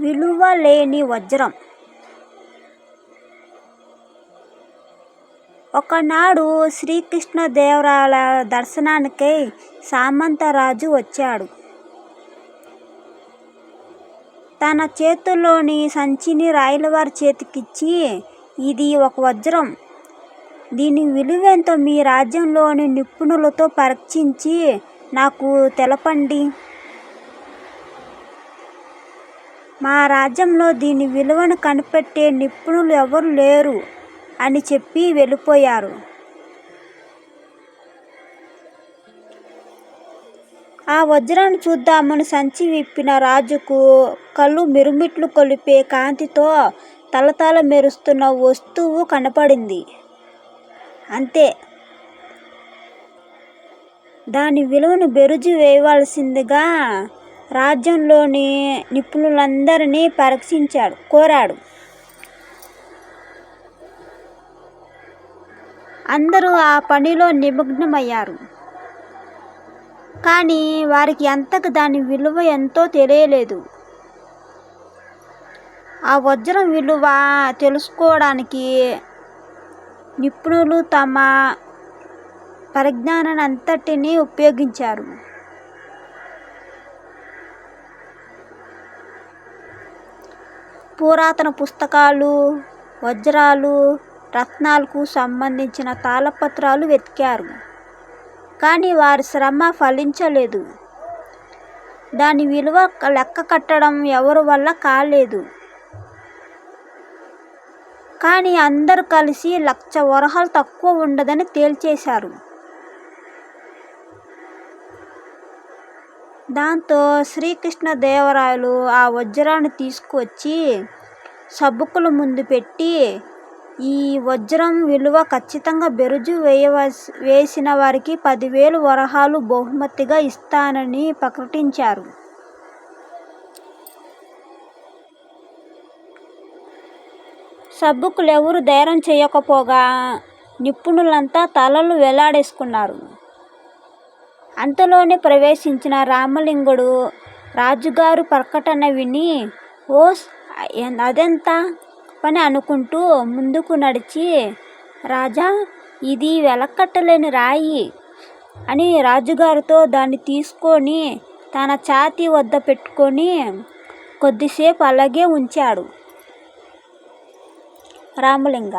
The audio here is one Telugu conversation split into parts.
విలువ లేని వజ్రం ఒకనాడు శ్రీకృష్ణదేవరాయల దర్శనానికై సామంతరాజు వచ్చాడు. తన చేతుల్లోని సంచిని రాయలవారి చేతికిచ్చి ఇది ఒక వజ్రం. దీని విలువెంతో మీ రాజ్యంలోని నిపుణులతో పరీక్షించి నాకు తెలపండి. మా రాజ్యంలో దీని విలువను కనిపెట్టే నిపుణులు ఎవరూ లేరు అని చెప్పి వెళ్ళిపోయారు. ఆ వజ్రాన్ని చూద్దామని సంచి విప్పిన రాజుకు కళ్ళు మిరుమిట్లు కొలిపే కాంతితో తలతల మెరుస్తున్న వస్తువు కనపడింది. అంతే. దాని విలువను బెరుజు వేయవలసిందిగా రాజ్యంలోని నిపుణులందరినీ పరీక్షించాడు కోరాడు. అందరూ ఆ పనిలో నిమగ్నమయ్యారు. కానీ వారికి అంతగా దాని విలువ ఎంతో తెలియలేదు. ఆ వజ్రం విలువ తెలుసుకోవడానికి నిపుణులు తమ పరిజ్ఞానాన్నంతటినీ ఉపయోగించారు. పురాతన పుస్తకాలు, వజ్రాలు, రత్నాలకు సంబంధించిన తాళపత్రాలు వెతికారు. కానీ వారి శ్రమ ఫలించలేదు. దాని విలువ లెక్కకట్టడం ఎవరి వల్ల కాలేదు. కానీ అందరూ కలిసి లక్ష వరహాలు తక్కువ ఉండదని తేల్చేశారు. దాంతో శ్రీకృష్ణదేవరాయలు ఆ వజ్రాన్ని తీసుకువచ్చి సభికుల ముందు పెట్టి ఈ వజ్రం విలువ ఖచ్చితంగా బెరుజు వేయవ వేసిన వారికి పదివేలు వరహాలు బహుమతిగా ఇస్తానని ప్రకటించారు. సబ్బుకులు ఎవరు ధైర్యం చేయకపోగా నిపుణులంతా తలలు వేలాడేసుకున్నారు. అంతలోనే ప్రవేశించిన రామలింగుడు రాజుగారు ప్రకటన విని ఓస్ అదెంత పని అనుకుంటూ ముందుకు నడిచి రాజా! ఇది వెలకట్టలేని రాయి అని రాజుగారితో దాన్ని తీసుకొని తన ఛాతీ వద్ద పెట్టుకొని కొద్దిసేపు అలాగే ఉంచాడు. రామలింగ!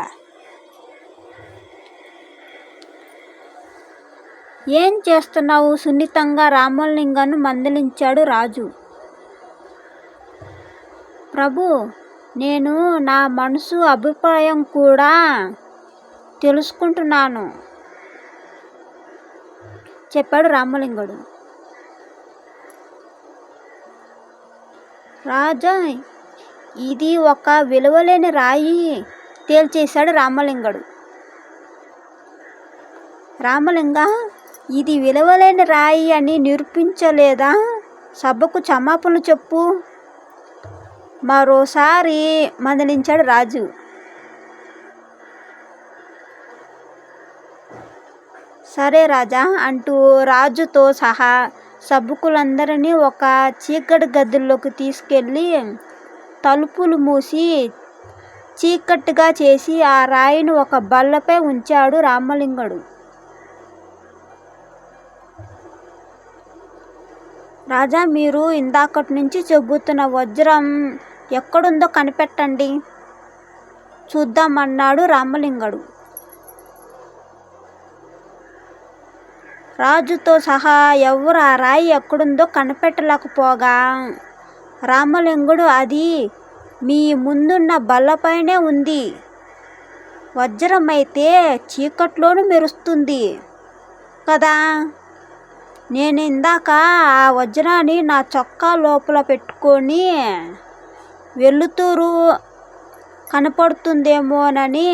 ఏం చేస్తున్నావు? సున్నితంగా రామలింగను మందలించాడు రాజు. ప్రభు నేను నా మనసు అభిప్రాయం కూడా తెలుసుకుంటున్నాను చెప్పాడు రామలింగుడు. రాజా! ఇది ఒక విలువలేని రాయి తేల్చేశాడు రామలింగుడు. రామలింగా! ఇది విలువలేని రాయి అని నిరూపించలేదా? సభకు క్షమాపణలు చెప్పు మరోసారి మందలించాడు రాజు. సరే రాజా అంటూ రాజుతో సహా సభకులందరినీ ఒక చీకటి గదుల్లోకి తీసుకెళ్ళి తలుపులు మూసి చీకటిగా చేసి ఆ రాయిని ఒక బల్లపై ఉంచాడు రామలింగుడు. రాజా! మీరు ఇందాకటి నుంచి చెబుతున్న వజ్రం ఎక్కడుందో కనిపెట్టండి చూద్దామన్నాడు రామలింగడు రామలింగుడు. రాజుతో సహా ఎవరు ఆ రాయి ఎక్కడుందో కనిపెట్టలేకపోగా రామలింగుడు అది మీ ముందున్న బల్లపైనే ఉంది. వజ్రమైతే చీకట్లోనూ మెరుస్తుంది కదా! నేను ఇందాక ఆ వజ్రాన్ని నా చొక్కా లోపల పెట్టుకొని వెలుతురు కనపడుతుందేమోనని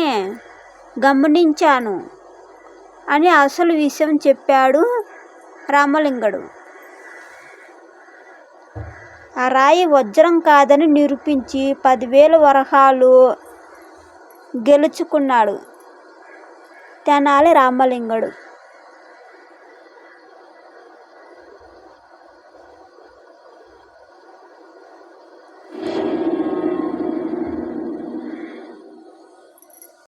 గమనించాను అని అసలు విషయం చెప్పాడు రామలింగడు. ఆ రాయి వజ్రం కాదని నిరూపించి పదివేల వరహాలు గెలుచుకున్నాడు తెనాలి రామలింగడు.